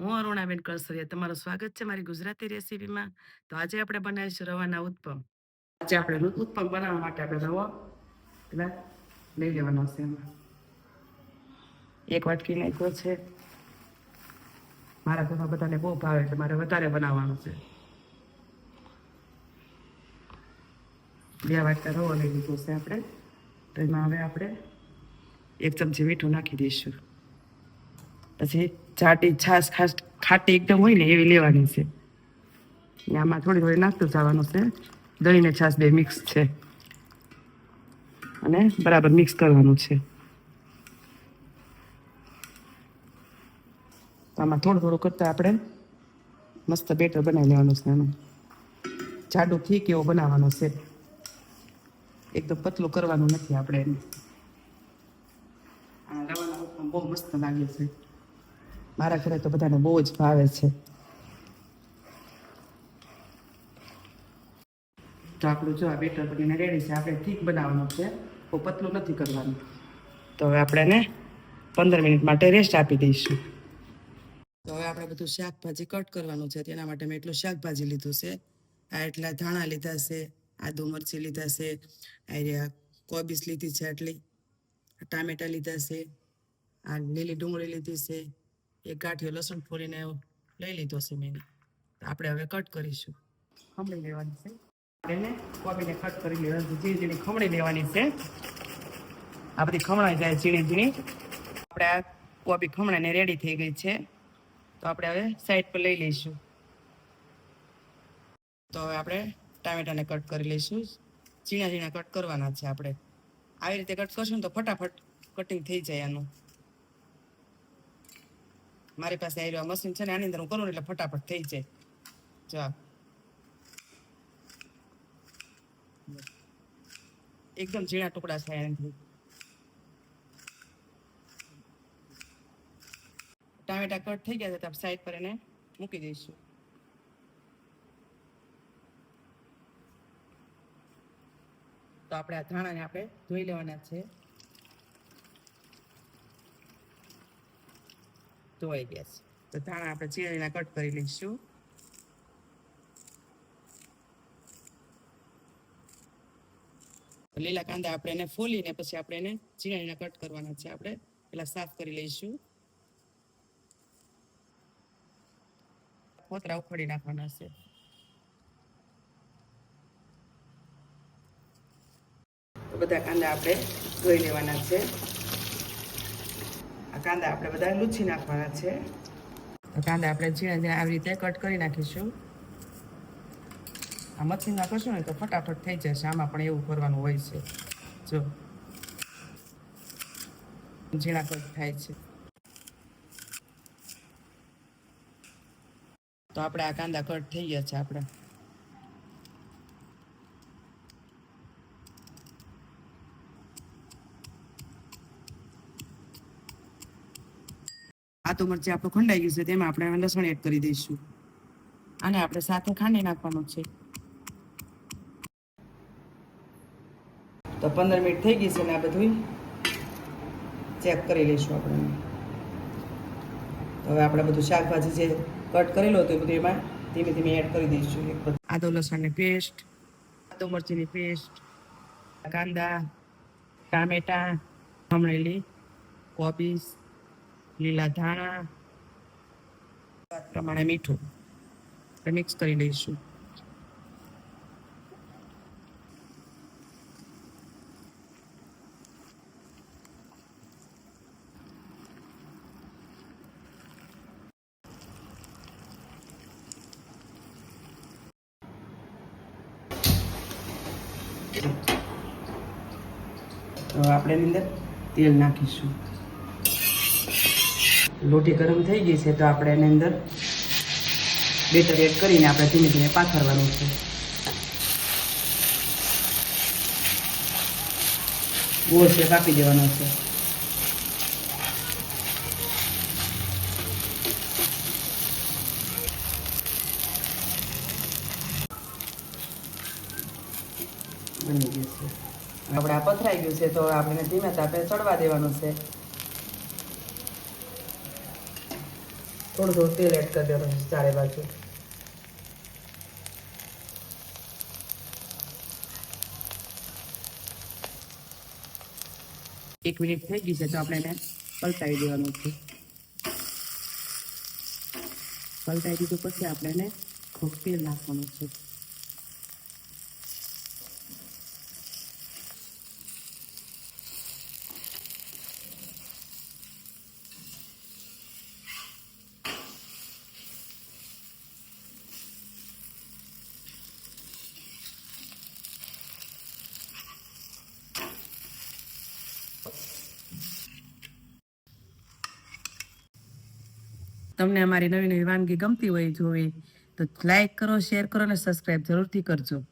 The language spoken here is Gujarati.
હું અરુણાબેન કળસરિયા, તમારું સ્વાગત છે મારી ગુજરાતી રેસીપીમાં. તો આજે આપણે બનાવીશું રવાના ઉત્પમ. આજે આપણે ઉત્પમ બનાવવા માટે આપણે રવો, પેલા લઈ લેવાનો છે એમાં. એક વાટકી નાખ્યો છે. મારા ઘરમાં બધાને બહુ ભાવે એટલે મારે વધારે બનાવવાનું છે. બે વાટકા રવો લઈ લીધો છે આપણે. તો એમાં હવે આપણે એક ચમચી મીઠું નાખી દઈશું. પછી ચાટી છાશ ખાસ, ખાટી એકદમ હોય ને એવી લેવાની છે. ને આમાં થોડી થોડી નાખતું જવાનું છે. દહીં ને છાશ બે મિક્સ છે. અને બરાબર મિક્સ કરવાનું છે. આમાં થોડું થોડું કરતાં આપણે મસ્ત બેટર બનાવી લેવાનું છે એનું જાડું થીક એવો બનાવવાનો છે. એકદમ પતલું કરવાનું નથી આપણે એને. રવાના બહુ મસ્ત લાગે છે. મારા ઘરે તો બધાને બહુ જ ભાવે છે. તો આપણું જો આ બેટર બનીને રેડી છે આપણે ઠીક બનાવવાનું છે. બહુ પતલું નથી કરવાનું. તો હવે આપણે એને પંદર મિનિટ માટે રેસ્ટ આપી દઈશું. તો હવે આપણે બધું શાકભાજી કટ કરવાનું છે તેના માટે મેં એટલું શાકભાજી લીધું છે. આ એટલા ધાણા લીધા છે આદુ મરચી લીધા છે આ કોબીસ લીધી છે આટલી ટામેટા લીધા છે આ લીલી ડુંગળી લીધી છે એક ગાંઠિયો લસણ ફોલીને લઈ લીધો છે મેં. આપણે હવે કટ કરીશું. ખમણી લેવાની છે. એને કોબીને કટ કરી લેવાની ઝીણી ઝીણી ખમણી લેવાની છે. આ બધી ખમણાઈ જાય ઝીણી ઝીણી. આપણે આ કોબી ખમણાને રેડી થઈ ગઈ છે. તો આપણે હવે સાઈડ પર લઈ લઈશું. તો હવે આપણે ટામેટાને કટ કરી લઈશું. ઝીણા ઝીણા કટ કરવાના છે આપણે. આવી રીતે કટ કરશું ને તો ફટાફટ કટિંગ થઈ જાય આનું. મારી પાસે આવી રહ્યો મશીન છે ને આની અંદર હું કરું એટલે ફટાફટ થઈ જાય. જો એકદમ ઝીણા ટુકડા થાય ટામેટા કટ થઈ ગયા છે સાઈડ પર એને મૂકી દઈશું. તો આપણે આ ધાણાને આપણે ધોઈ લેવાના છે. ધોવાઈ ગયા છે. તો ધાણા આપણે ચીરીના કટ કરી લઈશું. લીલા કાંદા આપણે એને ફોલીને પછી આપણે એને ચીણીના કટ કરવાના છે આપણે. પેલા સાફ કરી લઈશું. ફોતરા ઉખડી નાખવાના છે. તો બધા કાંદા આપણે ધોઈ લેવાના છે. કાંદા આપણે બધા લૂછી નાખવાના છે. કાંદા આપણે ઝીણા ઝીણા આવી રીતે કટ કરી નાખીશું. આ મશીનમાં કરશું ને તો ફટાફટ થઈ જશે. આમાં પણ એવું કરવાનું હોય છે. જો. ઝીણા કટ થાય છે. તો આપણે આ કાંદા કટ થઈ ગયા છે આપણે. આદુ મરચી આપણું ખંડાઈ ગયું છે તેમાં આપણે લસણ એડ કરી દઈશું. અને આપણે સાથે ખાંડી નાખવાનું છે. તો પંદર મિનિટ થઈ ગઈ છે ને આ બધું ચેક કરી લઈશું આપણે તો હવે આપણે બધું શાકભાજી જે કટ કરેલું હતું એ બધું એમાં ધીમે ધીમે એડ કરી દઈશું આદુ લસણની પેસ્ટ આદો મરચીની પેસ્ટ કાંદા ટામેટા ખમણેલી કોબીસ લીલા ધાણા પ્રમાણે મીઠું. મિક્સ કરી લઈશું. તો આપણે અંદર તેલ નાખીશું. લોટી ગરમ થઈ ગઈ છે તો આપણે એની અંદર બેટર એડ કરીને આપણે ધીમે ધીમે પાથરવાનું છે. ગોળ શેપ આપી દેવાનો છે. બની ગયું છે. આપણે આ પથરાઈ ગયું છે તો આપણે ધીમે તાપે ચડવા દેવાનું છે. થોડું તેલ એડ કરી દેવાનું છે ચારે બાજુ. એક મિનિટ થઈ ગઈ છે તો આપણે એને પલટાવી દેવાનું છે. પલટાવી દીધું પછી આપણે એને ખૂબ તેલ નાખવાનું છે. તમને અમારી નવી નવી વાનગી ગમતી હોય જોઈ, તો લાઈક કરો શેર કરો અને સબસ્ક્રાઈબ જરૂરથી કરજો.